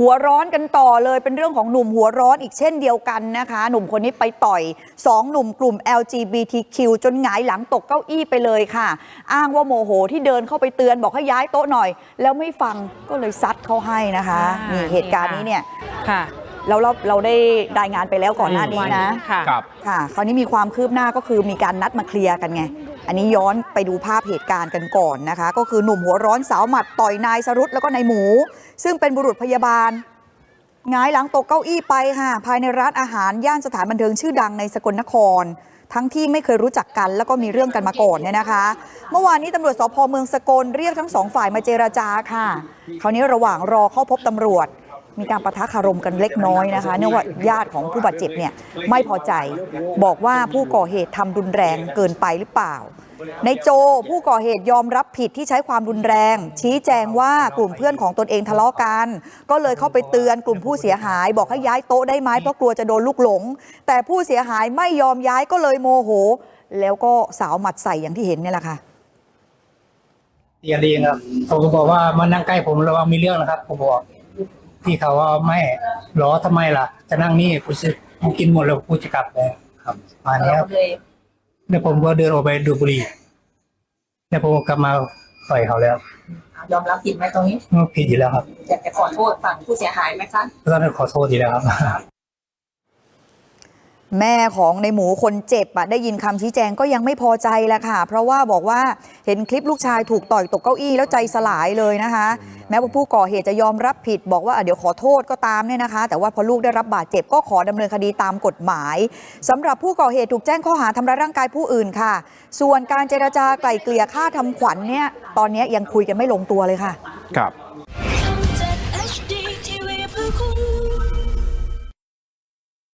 หัวร้อนกันต่อเลยเป็นเรื่องของหนุ่มหัวร้อนอีกเช่นเดียวกันนะคะ หนุ่มคนนี้ไปต่อย2หนุ่มกลุ่ม LGBTQ จนหงายหลังตกเก้าอี้ไปเลยค่ะ อ้างว่าโมโหที่เดินเข้าไปเตือนบอกให้ย้ายโต๊ะหน่อย แล้วไม่ฟังก็เลยซัดเขาให้นะคะอ่านี่เหตุการณ์นี้เนี่ยค่ะเราเราเราได้รายงานไปแล้วก่อนหน้านี้นะค่ะครับค่ะ คราวนี้มีความคืบหน้าก็คือมีการนัดมาเคลียร์กันไง อันนี้ย้อนไปดูภาพเหตุการณ์กันก่อนนะคะ ก็คือหนุ่มหัวร้อนสาวหมัดต่อยนายสรุตแล้วก็นายหมู ซึ่งเป็นบุรุษพยาบาลงายหลังตกเก้าอี้ไปค่ะภายในร้านอาหารย่านสถานบันเทิงชื่อดังในสกลนคร ทั้งที่ไม่เคยรู้จักกัน แล้วก็มีเรื่องกันมาก่อนเนี่ยนะคะ เมื่อวานนี้ตำรวจสพเมืองสกลเรียกทั้งสองฝ่ายมาเจราจาค่ะ คราวนี้ระหว่างรอเข้าพบตำรวจ มีการประทะคารมกันเล็กน้อยนะคะ เนื่องว่าญาติของผู้บาดเจ็บเนี่ยไม่พอใจ บอกว่าผู้ก่อเหตุทำรุนแรงเกินไปหรือเปล่า ในโจผู้ก่อเหตุยอมรับผิดที่ใช้ความรุนแรง ชี้แจงว่ากลุ่มเพื่อนของตนเองทะเลาะกัน ก็เลยเข้าไปเตือนกลุ่มผู้เสียหาย บอกให้ย้ายโต๊ะได้ไหมเพราะกลัวจะโดนลูกหลง แต่ผู้เสียหายไม่ยอมย้ายก็เลยโมโห แล้วก็สาวหมัดใส่อย่างที่เห็นเนี่ยแหละค่ะตีกันเองครับเขาก็บอกว่ามานั่งใกล้ผมระวังมีเรื่องนะครับผมบอก พี่เขาว่าไม่หรอทำไมล่ะ จะนั่งนี่กูจะกูกินหมดแล้วกูจะกลับเลยครับมาเนี้ยครับแล้วผมก็เดินออกไปดูดบุหรี่แล้วผมก็กลับมาต่อยเขาแล้วยอมรับผิดไหมตรงนี้ผิดอยู่แล้วครับอยากจะขอโทษฝั่งผู้เสียหายไหมคะก็ต้องขอโทษอยู่แล้วครับ แม่ของในหมูคนเจ็บอะได้ยินคำชี้แจงก็ยังไม่พอใจแหละค่ะ เพราะว่าบอกว่าเห็นคลิปลูกชายถูกต่อยตกเก้าอี้แล้วใจสลายเลยนะคะ แม้ว่าผู้ก่อเหตุจะยอมรับผิด บอกว่าอะเดี๋ยวขอโทษก็ตามเนี่ยนะคะ แต่ว่าพอลูกได้รับบาดเจ็บก็ขอดำเนินคดีตามกฎหมายสำหรับผู้ก่อเหตุถูกแจ้งข้อหาทำร้ายร่างกายผู้อื่นค่ะ ส่วนการเจรจาไกล่เกลี่ยค่าทำขวัญเนี่ยตอนนี้ยังคุยกันไม่ลงตัวเลยค่ะ ครับ